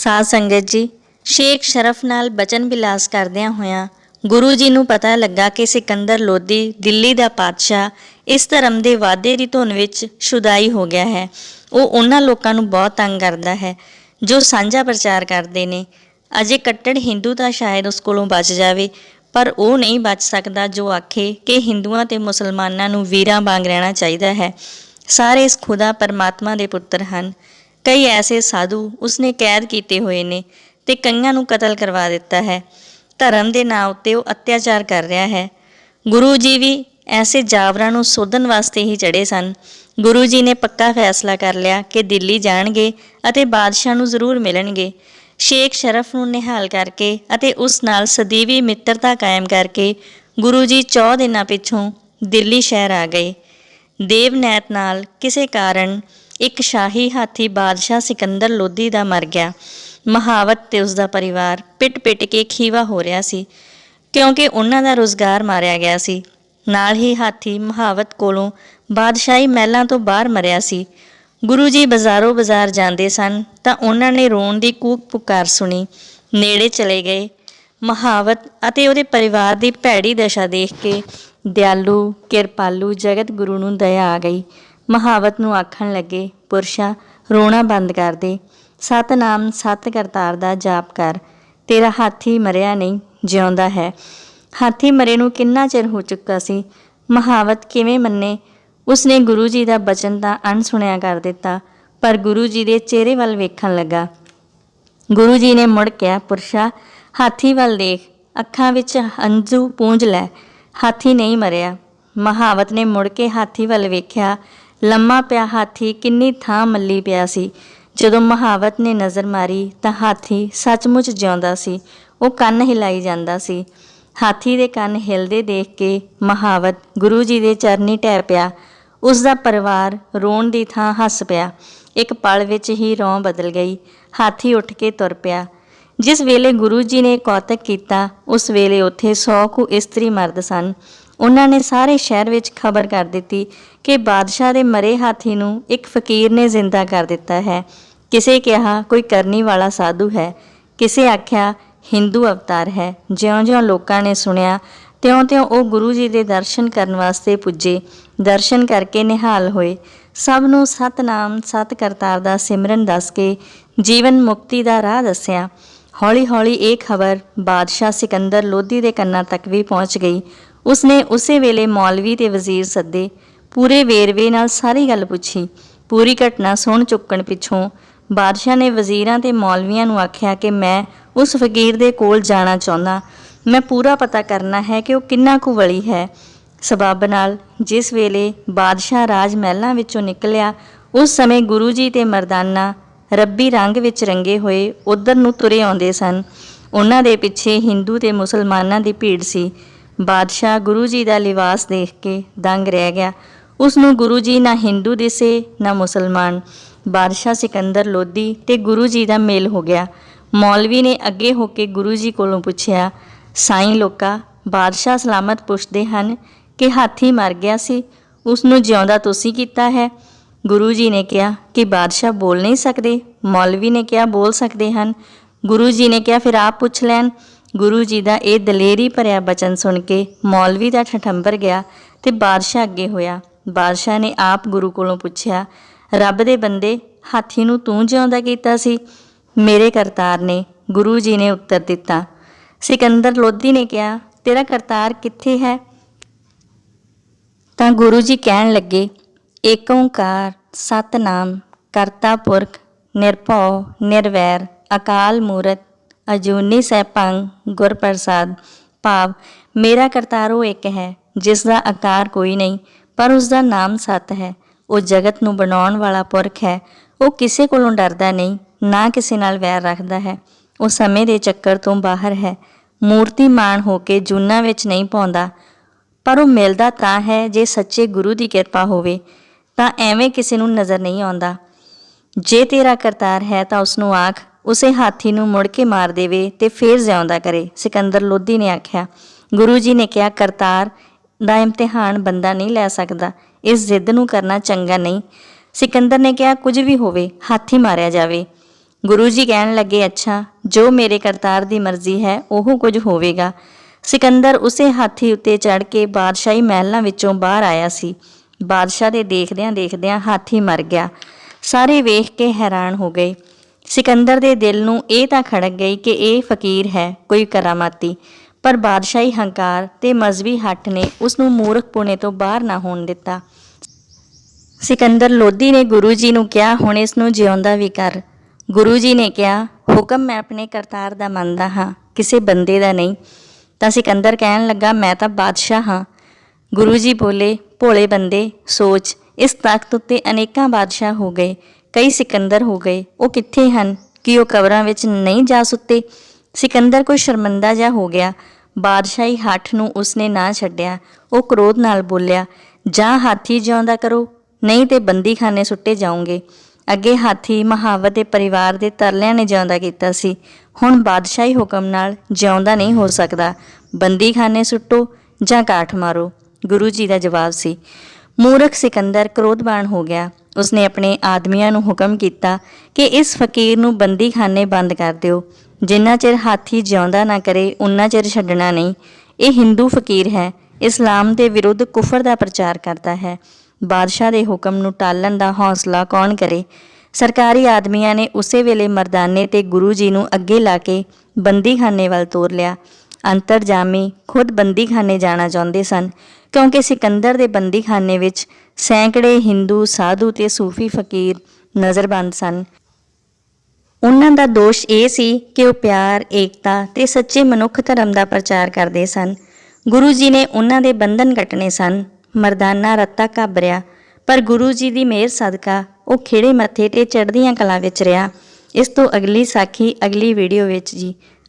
ਸਾਧ ਸੰਗਤ ਜੀ, ਸ਼ੇਖ ਸ਼ਰਫ ਨਾਲ ਬਚਨ ਬਿਲਾਸ ਕਰਦਿਆਂ ਹੋਇਆਂ ਗੁਰੂ ਜੀ ਨੂੰ ਪਤਾ ਲੱਗਾ ਕਿ ਸਿਕੰਦਰ ਲੋਧੀ, ਦਿੱਲੀ ਦਾ ਪਾਤਸ਼ਾਹ ਇਸ ਧਰਮ ਦੇ ਵਾਅਦੇ ਦੀ ਧੁਨ ਵਿੱਚ ਸ਼ੁਦਾਈ ਹੋ ਗਿਆ ਹੈ। ਉਹ ਉਹਨਾਂ ਲੋਕਾਂ ਨੂੰ ਬਹੁਤ ਤੰਗ ਕਰਦਾ ਹੈ, ਜੋ ਸਾਂਝਾ ਪ੍ਰਚਾਰ ਕਰਦੇ ਨੇ। ਅਜੇ ਕੱਟੜ ਹਿੰਦੂ ਤਾਂ ਸ਼ਾਇਦ ਉਸ ਕੋਲੋਂ ਬਚ ਜਾਵੇ, ਪਰ ਉਹ ਨਹੀਂ ਬਚ ਸਕਦਾ ਜੋ ਆਖੇ ਕਿ ਹਿੰਦੂਆਂ ਤੇ ਮੁਸਲਮਾਨਾਂ ਨੂੰ ਵੀਰਾਂ ਵਾਂਗ ਰਹਿਣਾ ਚਾਹੀਦਾ ਹੈ। ਸਾਰੇ ਇਸ ਖੁਦਾ ਪਰਮਾਤਮਾ ਦੇ ਪੁੱਤਰ ਹਨ। ਕਈ ਐਸੇ ਸਾਧੂ ਉਸਨੇ ਕੈਦ ਕੀਤੇ ਹੋਏ ਨੇ ਤੇ ਕਈਆਂ ਨੂੰ ਕਤਲ ਕਰਵਾ ਦਿੱਤਾ ਹੈ। ਧਰਮ ਦੇ ਨਾਂ ਉੱਤੇ ਉਹ ਅਤਿਆਚਾਰ ਕਰ ਰਿਹਾ ਹੈ। ਗੁਰੂ ਜੀ ਵੀ ਐਸੇ ਜਾਵਰਾਂ ਨੂੰ ਸੋਧਣ ਵਾਸਤੇ ਹੀ ਚੜੇ ਸਨ। ਗੁਰੂ ਜੀ ਨੇ ਪੱਕਾ ਫੈਸਲਾ ਕਰ ਲਿਆ ਕਿ ਦਿੱਲੀ ਜਾਣਗੇ ਅਤੇ ਬਾਦਸ਼ਾਹ ਨੂੰ ਜ਼ਰੂਰ ਮਿਲਣਗੇ। ਸ਼ੇਖ ਸ਼ਰਫ ਨੂੰ ਨਿਹਾਲ ਕਰਕੇ ਅਤੇ ਉਸ ਨਾਲ ਸਦੀਵੀ ਮਿੱਤਰਤਾ ਕਾਇਮ ਕਰਕੇ ਗੁਰੂ ਜੀ 14 ਦਿਨਾਂ ਪਿੱਛੋਂ ਦਿੱਲੀ ਸ਼ਹਿਰ ਆ ਗਏ। ਦੇਵਨੈਤ ਨਾਲ ਕਿਸੇ ਕਾਰਨ ਇੱਕ ਸ਼ਾਹੀ ਹਾਥੀ ਬਾਦਸ਼ਾਹ ਸਿਕੰਦਰ ਲੋਧੀ ਦਾ ਮਰ ਗਿਆ। ਮਹਾਵਤ ਤੇ ਉਸ ਦਾ ਪਰਿਵਾਰ ਪਿੱਟ ਪਿੱਟ ਕੇ ਖੀਵਾ ਹੋ ਰਿਹਾ ਸੀ, ਕਿਉਂਕਿ ਉਹਨਾਂ ਦਾ ਰੋਜ਼ਗਾਰ ਮਾਰਿਆ ਗਿਆ ਸੀ। ਨਾਲ ਹੀ ਹਾਥੀ ਮਹਾਵਤ ਕੋਲੋਂ ਬਾਦਸ਼ਾਹੀ ਮਹਿਲਾਂ ਤੋਂ ਬਾਹਰ ਮਰਿਆ ਸੀ। ਗੁਰੂ ਜੀ ਬਾਜ਼ਾਰੋਂ ਬਾਜ਼ਾਰ ਜਾਂਦੇ ਸਨ ਤਾਂ ਉਹਨਾਂ ਨੇ ਰੋਣ ਦੀ ਕੂਕ ਪੁਕਾਰ ਸੁਣੀ। ਨੇੜੇ ਚਲੇ ਗਏ। ਮਹਾਵਤ ਅਤੇ ਉਹਦੇ ਪਰਿਵਾਰ ਦੀ ਭੈੜੀ ਦਸ਼ਾ ਦੇਖ ਕੇ ਦਿਆਲੂ, ਕਿਰਪਾਲੂ ਜਗਤ ਗੁਰੂ ਨੂੰ ਦਇਆ ਆ ਗਈ। ਮਹਾਵਤ ਨੂੰ ਆਖਣ ਲੱਗੇ, ਪੁਰਸ਼ਾ, ਰੋਣਾ ਬੰਦ ਕਰ ਦੇ। ਸਤਨਾਮ ਸਤ ਕਰਤਾਰ ਦਾ ਜਾਪ ਕਰ। ਤੇਰਾ ਹਾਥੀ ਮਰਿਆ ਨਹੀਂ, ਜਿਉਂਦਾ ਹੈ। ਹਾਥੀ ਮਰੇ ਨੂੰ ਕਿੰਨਾ ਚਿਰ ਹੋ ਚੁੱਕਾ ਸੀ? ਮਹਾਵਤ ਕਿਵੇਂ ਮੰਨੇ? ਉਸਨੇ ਗੁਰੂ ਜੀ ਦਾ ਬਚਨ ਤਾਂ ਅਣਸੁਣਿਆ ਕਰ ਦਿੱਤਾ, ਪਰ ਗੁਰੂ ਜੀ ਦੇ ਚਿਹਰੇ ਵੱਲ ਵੇਖਣ ਲੱਗਾ। ਗੁਰੂ ਜੀ ਨੇ ਮੁੜ ਕਿਹਾ, ਪੁਰਸ਼ਾ, ਹਾਥੀ ਵੱਲ ਦੇਖ, ਅੱਖਾਂ ਵਿੱਚ ਹੰਝੂ ਪੂੰਝ ਲੈ, ਹਾਥੀ ਨਹੀਂ ਮਰਿਆ। ਮਹਾਵਤ ਨੇ ਮੁੜ ਕੇ ਹਾਥੀ ਵੱਲ ਵੇਖਿਆ ਲੰਮਾ ਪਿਆ ਹਾਥੀ ਕਿੰਨੀ ਥਾਂ ਮੱਲੀ ਪਿਆ ਸੀ। ਜਦੋਂ ਮਹਾਵਤ ਨੇ ਨਜ਼ਰ ਮਾਰੀ ਤਾਂ ਹਾਥੀ ਸੱਚਮੁੱਚ ਜਿਉਂਦਾ ਸੀ। ਉਹ ਕੰਨ ਹਿਲਾਈ ਜਾਂਦਾ ਸੀ। ਹਾਥੀ ਦੇ ਕੰਨ ਹਿਲਦੇ ਦੇਖ ਕੇ ਮਹਾਵਤ ਗੁਰੂ ਜੀ ਦੇ ਚਰਨੀ ਟਹਿ ਪਿਆ। ਉਸ ਦਾ ਪਰਿਵਾਰ ਰੋਣ ਦੀ ਥਾਂ ਹੱਸ ਪਿਆ। ਇੱਕ ਪਲ ਵਿੱਚ ਹੀ ਰੌਂ ਬਦਲ ਗਈ। ਹਾਥੀ ਉੱਠ ਕੇ ਤੁਰ ਪਿਆ। ਜਿਸ ਵੇਲੇ ਗੁਰੂ ਜੀ ਨੇ ਕੌਤਕ ਕੀਤਾ, ਉਸ ਵੇਲੇ ਉੱਥੇ 100 ਕੁ ਇਸਤਰੀ ਮਰਦ ਸਨ। ਉਹਨਾਂ ਨੇ ਸਾਰੇ ਸ਼ਹਿਰ ਵਿੱਚ ਖਬਰ ਕਰ ਦਿੱਤੀ ਕਿ ਬਾਦਸ਼ਾਹ ਦੇ ਮਰੇ ਹਾਥੀ ਨੂੰ ਇੱਕ ਫਕੀਰ ਨੇ ਜ਼ਿੰਦਾ ਕਰ ਦਿੱਤਾ ਹੈ। ਕਿਸੇ ਕਿਹਾ, ਕੋਈ ਕਰਨੀ ਵਾਲਾ ਸਾਧੂ ਹੈ। ਕਿਸੇ ਆਖਿਆ, ਹਿੰਦੂ ਅਵਤਾਰ ਹੈ। ਜਿਉਂ-ਜਿਉਂ ਲੋਕਾਂ ਨੇ ਸੁਣਿਆ, ਤਿਉਂ-ਤਿਉਂ ਉਹ ਗੁਰੂ ਜੀ ਦੇ ਦਰਸ਼ਨ ਕਰਨ ਵਾਸਤੇ ਪੁੱਜੇ। ਦਰਸ਼ਨ ਕਰਕੇ ਨਿਹਾਲ ਹੋਏ। ਸਭ ਨੂੰ ਸਤਨਾਮ ਸਤ ਕਰਤਾਰ ਦਾ ਸਿਮਰਨ ਦੱਸ ਕੇ ਜੀਵਨ ਮੁਕਤੀ ਦਾ ਰਾਹ ਦੱਸਿਆ। ਹੌਲੀ-ਹੌਲੀ ਇਹ ਖਬਰ ਬਾਦਸ਼ਾਹ ਸਿਕੰਦਰ ਲੋਧੀ ਦੇ ਕੰਨਾਂ ਤੱਕ ਵੀ ਪਹੁੰਚ ਗਈ। ਉਸਨੇ ਉਸੇ ਵੇਲੇ ਮੌਲਵੀ ਤੇ ਵਜ਼ੀਰ ਸੱਦੇ ਪੂਰੇ ਵੇਰਵੇ ਨਾਲ ਸਾਰੀ ਗੱਲ ਪੁੱਛੀ। ਪੂਰੀ ਘਟਨਾ ਸੁਣ ਚੁੱਕਣ ਪਿੱਛੋਂ ਬਾਦਸ਼ਾਹ ਨੇ ਵਜ਼ੀਰਾਂ ਤੇ ਮੌਲਵੀਆਂ ਨੂੰ ਆਖਿਆ ਕਿ ਮੈਂ ਉਸ ਫਕੀਰ ਦੇ ਕੋਲ ਜਾਣਾ ਚਾਹੁੰਦਾ। ਮੈਂ ਪੂਰਾ ਪਤਾ ਕਰਨਾ ਹੈ ਕਿ ਉਹ ਕਿੰਨਾ ਕੁ ਵਲੀ ਹੈ। ਸਬਬ ਨਾਲ ਜਿਸ ਵੇਲੇ ਬਾਦਸ਼ਾਹ ਰਾਜ ਮਹਿਲਾਂ ਵਿੱਚੋਂ ਨਿਕਲਿਆ, ਉਸ ਸਮੇਂ ਗੁਰੂ ਜੀ ਤੇ ਮਰਦਾਨਾ ਰੱਬੀ ਰੰਗ ਵਿੱਚ ਰੰਗੇ ਹੋਏ ਉਧਰ ਨੂੰ ਤੁਰੇ ਆਉਂਦੇ ਸਨ। ਉਹਨਾਂ ਦੇ ਪਿੱਛੇ ਹਿੰਦੂ ਤੇ ਮੁਸਲਮਾਨਾਂ ਦੀ ਭੀੜ ਸੀ। ਬਾਦਸ਼ਾਹ ਗੁਰੂ ਜੀ ਦਾ ਲਿਵਾਸ ਦੇਖ ਕੇ ਦੰਗ ਰਹਿ ਗਿਆ। ਉਸ ਨੂੰ ਗੁਰੂ ਜੀ ਨਾ ਹਿੰਦੂ ਦਿਸੇ, ਨਾ ਮੁਸਲਮਾਨ। ਬਾਦਸ਼ਾਹ ਸਿਕੰਦਰ ਲੋਧੀ ਤੇ ਗੁਰੂ ਜੀ ਦਾ ਮੇਲ ਹੋ ਗਿਆ। ਮੌਲਵੀ ਨੇ ਅੱਗੇ ਹੋ ਕੇ ਗੁਰੂ ਜੀ ਕੋਲੋਂ ਪੁੱਛਿਆ, ਸਾਈਂ ਲੋਕਾ, ਬਾਦਸ਼ਾਹ ਸਲਾਮਤ ਪੁੱਛਦੇ ਹਨ ਕਿ ਹਾਥੀ ਮਰ ਗਿਆ ਸੀ ਉਸ ਨੂੰ ਜਿਉਂਦਾ ਤੁਸੀਂ ਕੀਤਾ ਹੈ? ਗੁਰੂ ਜੀ ਨੇ ਕਿਹਾ, ਕਿ ਬਾਦਸ਼ਾਹ ਬੋਲ ਨਹੀਂ ਸਕਦੇ? ਮੌਲਵੀ ਨੇ ਕਿਹਾ, ਬੋਲ ਸਕਦੇ ਹਨ। ਗੁਰੂ ਜੀ ਨੇ ਕਿਹਾ, ਫਿਰ ਆਪ ਪੁੱਛ ਲੈਣ। ਗੁਰੂ ਜੀ ਦਾ ਇਹ ਦਲੇਰੀ ਭਰਿਆ ਬਚਨ ਸੁਣ ਕੇ ਮੌਲਵੀ ਦਾ ਠਠੰਬਰ ਗਿਆ ਤੇ ਬਾਦਸ਼ਾਹ ਅੱਗੇ ਹੋਇਆ। ਬਾਦਸ਼ਾਹ ਨੇ ਆਪ ਗੁਰੂ ਕੋਲੋਂ ਪੁੱਛਿਆ, ਰੱਬ ਦੇ ਬੰਦੇ, ਹਾਥੀ ਨੂੰ ਤੂੰ ਜਿਉਂਦਾ ਕੀਤਾ ਸੀ? ਮੇਰੇ ਕਰਤਾਰ ਨੇ ਗੁਰੂ ਜੀ ਨੇ ਉੱਤਰ ਦਿੱਤਾ। ਸਿਕੰਦਰ ਲੋਧੀ ਨੇ ਕਿਹਾ, ਤੇਰਾ ਕਰਤਾਰ ਕਿੱਥੇ ਹੈ? ਤਾਂ ਗੁਰੂ ਜੀ ਕਹਿਣ ਲੱਗੇ ਏਕ ਓੰਕਾਰ, ਸਤਨਾਮ, ਕਰਤਾ ਪੁਰਖ, ਨਿਰਭਉ, ਨਿਰਵੈਰ, ਅਕਾਲ ਮੂਰਤ ਅਜੂਨੀ ਸੈਭੰ ਗੁਰ ਪ੍ਰਸਾਦ, ਭਾਵ, ਮੇਰਾ ਕਰਤਾਰ ਉਹ ਇੱਕ ਹੈ, ਜਿਸ ਦਾ ਆਕਾਰ ਕੋਈ ਨਹੀਂ, ਪਰ ਉਸ ਦਾ ਨਾਮ ਸਤ ਹੈ। ਉਹ ਜਗਤ ਨੂੰ ਬਣਾਉਣ ਵਾਲਾ ਪੁਰਖ ਹੈ। ਉਹ ਕਿਸੇ ਕੋਲੋਂ ਡਰਦਾ ਨਹੀਂ, ਨਾ ਕਿਸੇ ਨਾਲ ਵੈਰ ਰੱਖਦਾ ਹੈ। ਉਹ ਸਮੇਂ ਦੇ ਚੱਕਰ ਤੋਂ ਬਾਹਰ ਹੈ। ਮੂਰਤੀਮਾਨ ਹੋ ਕੇ ਜੂਨਾਂ ਵਿੱਚ ਨਹੀਂ ਪਾਉਂਦਾ, ਪਰ ਉਹ ਮਿਲਦਾ ਤਾਂ ਹੈ ਜੇ ਸੱਚੇ ਗੁਰੂ ਦੀ ਕਿਰਪਾ ਹੋਵੇ, ਤਾਂ ਐਵੇਂ ਕਿਸੇ ਨੂੰ ਨਜ਼ਰ ਨਹੀਂ ਆਉਂਦਾ। ਜੇ ਤੇਰਾ ਕਰਤਾਰ ਹੈ ਤਾਂ ਉਸ ਨੂੰ ਆਖ ਉਸੇ ਹਾਥੀ ਨੂੰ ਮੁੜ ਕੇ ਮਾਰ ਦੇਵੇ ਤੇ ਫੇਰ ਜਿਉਂਦਾ ਕਰੇ, ਸਿਕੰਦਰ ਲੋਧੀ ਨੇ ਆਖਿਆ, ਗੁਰੂ ਜੀ ਨੇ ਕਿਹਾ, ਕਰਤਾਰ, ਦਾ ਇਮਤਿਹਾਨ ਬੰਦਾ ਨਹੀਂ ਲੈ ਸਕਦਾ, ਇਸ ਜ਼ਿੱਦ ਨੂੰ ਕਰਨਾ ਚੰਗਾ ਨਹੀਂ। ਸਿਕੰਦਰ ਨੇ ਕਿਹਾ, ਕੁਝ ਵੀ ਹੋਵੇ, ਹਾਥੀ ਮਾਰਿਆ ਜਾਵੇ। ਗੁਰੂ ਜੀ ਕਹਿਣ ਲੱਗੇ, ਅੱਛਾ, ਜੋ ਮੇਰੇ ਕਰਤਾਰ ਦੀ ਮਰਜ਼ੀ ਹੈ, ਉਹ ਕੁਝ ਹੋਵੇਗਾ। ਸਿਕੰਦਰ ਉਸੇ ਹਾਥੀ ਉੱਤੇ ਚੜ੍ਹ ਕੇ ਬਾਦਸ਼ਾਹੀ ਮਹਿਲਾਂ ਵਿੱਚੋਂ ਬਾਹਰ ਆਇਆ ਸੀ। ਬਾਦਸ਼ਾਹ ਦੇ ਦੇਖਦਿਆਂ ਦੇਖਦਿਆਂ ਹਾਥੀ ਮਰ ਗਿਆ। ਸਾਰੇ ਵੇਖ ਕੇ ਹੈਰਾਨ ਹੋ ਗਏ। ਸਿਕੰਦਰ ਦੇ ਦਿਲ ਨੂੰ ਇਹ ਤਾਂ ਖੜਕ ਗਈ ਕਿ ਇਹ ਫਕੀਰ ਹੈ, ਕੋਈ ਕਰਾਮਾਤੀ। ਪਰ ਬਾਦਸ਼ਾਹੀ ਹੰਕਾਰ ਤੇ ਮਜ਼ਬੀ ਹੱਟ ਨੇ ਉਸ ਨੂੰ ਮੂਰਖ ਪੁਣੇ ਤੋਂ ਬਾਹਰ ਨਾ ਹੋਣ ਦਿੱਤਾ। ਸਿਕੰਦਰ ਲੋਧੀ ਨੇ ਗੁਰੂ ਜੀ ਨੂੰ ਕਿਹਾ, ਹੁਣ ਇਸ ਨੂੰ ਜਿਉਂਦਾ ਵੀ ਕਰ। ਗੁਰੂ ਜੀ ਨੇ ਕਿਹਾ, ਹੁਕਮ ਮੈਂ ਆਪਣੇ ਕਰਤਾਰ ਦਾ ਮੰਨਦਾ ਹਾਂ, ਕਿਸੇ ਬੰਦੇ ਦਾ ਨਹੀਂ। ਤਾਂ ਸਿਕੰਦਰ ਕਹਿਣ ਲੱਗਾ, ਮੈਂ ਤਾਂ ਬਾਦਸ਼ਾਹ ਹਾਂ। ਗੁਰੂ ਜੀ ਬੋਲੇ, ਭੋਲੇ ਬੰਦੇ, ਸੋਚ, ਇਸ ਤਖਤ ਉੱਤੇ ਅਨੇਕਾਂ ਬਾਦਸ਼ਾਹ ਹੋ ਗਏ। ਕਈ ਸਿਕੰਦਰ ਹੋ ਗਏ। ਉਹ ਕਿੱਥੇ ਹਨ? ਕਿ ਉਹ ਕਬਰਾਂ ਵਿੱਚ ਨਹੀਂ ਜਾ ਸੁੱਤੇ? ਸਿਕੰਦਰ ਕੋਈ ਸ਼ਰਮਿੰਦਾ ਜਿਹਾ ਹੋ ਗਿਆ। ਬਾਦਸ਼ਾਹੀ ਹੱਠ ਨੂੰ ਉਸਨੇ ਨਾ ਛੱਡਿਆ। ਉਹ ਕ੍ਰੋਧ ਨਾਲ ਬੋਲਿਆ, ਜਾਂ ਹਾਥੀ ਜਿਉਂਦਾ ਕਰੋ, ਨਹੀਂ ਤੇ ਬੰਦੀਖਾਨੇ ਸੁੱਟੇ ਜਾਓਗੇ। ਅੱਗੇ ਹਾਥੀ ਮਹਾਵਤ ਦੇ ਪਰਿਵਾਰ ਦੇ ਤਰਲਿਆਂ ਨੇ ਜਿਉਂਦਾ ਕੀਤਾ ਸੀ। ਹੁਣ ਬਾਦਸ਼ਾਹੀ ਹੁਕਮ ਨਾਲ ਜਿਉਂਦਾ ਨਹੀਂ ਹੋ ਸਕਦਾ। ਬੰਦੀਖਾਨੇ ਸੁੱਟੋ ਜਾਂ ਕਾਠ ਮਾਰੋ। ਗੁਰੂ ਜੀ ਦਾ ਜਵਾਬ ਸੀ। ਮੂਰਖ ਸਿਕੰਦਰ ਕ੍ਰੋਧਵਾਨ ਹੋ ਗਿਆ। ਉਸਨੇ ਆਪਣੇ ਆਦਮੀਆਂ ਨੂੰ ਹੁਕਮ ਕੀਤਾ ਕਿ ਇਸ ਫਕੀਰ ਨੂੰ ਬੰਦੀਖਾਨੇ ਬੰਦ ਕਰ ਦਿਓ। ਜਿੰਨਾ ਚਿਰ ਹਾਥੀ ਜਿਉਂਦਾ ਨਾ ਕਰੇ, ਉਨਾ ਚਿਰ ਛੱਡਣਾ ਨਹੀਂ। ਇਹ ਹਿੰਦੂ ਫਕੀਰ ਹੈ। ਇਸਲਾਮ ਦੇ ਵਿਰੁੱਧ ਕੁਫਰ ਦਾ ਪ੍ਰਚਾਰ ਕਰਦਾ ਹੈ। ਬਾਦਸ਼ਾਹ ਦੇ ਹੁਕਮ ਨੂੰ ਟਾਲਣ ਦਾ ਹੌਸਲਾ ਕੌਣ ਕਰੇ? ਸਰਕਾਰੀ ਆਦਮੀਆਂ ਨੇ ਉਸੇ ਵੇਲੇ ਮਰਦਾਨੇ ਤੇ ਗੁਰੂ ਜੀ ਨੂੰ ਅੱਗੇ ਲਾ ਕੇ ਬੰਦੀਖਾਨੇ ਵੱਲ ਤੋਰ ਲਿਆ। ਅੰਤਰਜਾਮੀ ਖੁਦ ਬੰਦੀਖਾਨੇ ਜਾਣਾ ਚਾਹੁੰਦੇ ਸਨ ਕਿਉਂਕਿ ਸਿਕੰਦਰ ਦੇ ਬੰਦੀਖਾਨੇ ਵਿੱਚ ਸੈਂਕੜੇ ਹਿੰਦੂ ਸਾਧੂ ਤੇ ਸੂਫੀ ਫਕੀਰ ਨਜ਼ਰਬੰਦ ਸਨ ਉਹਨਾਂ ਦਾ ਦੋਸ਼ ਇਹ ਸੀ ਕਿ ਉਹ ਪਿਆਰ, ਏਕਤਾ ਤੇ ਸੱਚੇ ਮਨੁੱਖ ਧਰਮ ਦਾ ਪ੍ਰਚਾਰ ਕਰਦੇ ਸਨ। ਗੁਰੂ ਜੀ ਨੇ ਉਹਨਾਂ ਦੇ ਬੰਧਨ ਕੱਟਣੇ ਸਨ। ਮਰਦਾਨਾ ਰੱਤਾ ਘਾਬਰਿਆ ਪਰ ਗੁਰੂ ਜੀ ਦੀ ਮਿਹਰ ਸਦਕਾ ਉਹ ਖਿਹੜੇ ਮੱਥੇ ਤੇ ਚੜ੍ਹਦੀਆਂ ਕਲਾਂ ਵਿੱਚ ਰਿਹਾ। ਇਸ ਤੋਂ ਅਗਲੀ ਸਾਖੀ ਅਗਲੀ ਵੀਡੀਓ ਵਿੱਚ ਜੀ।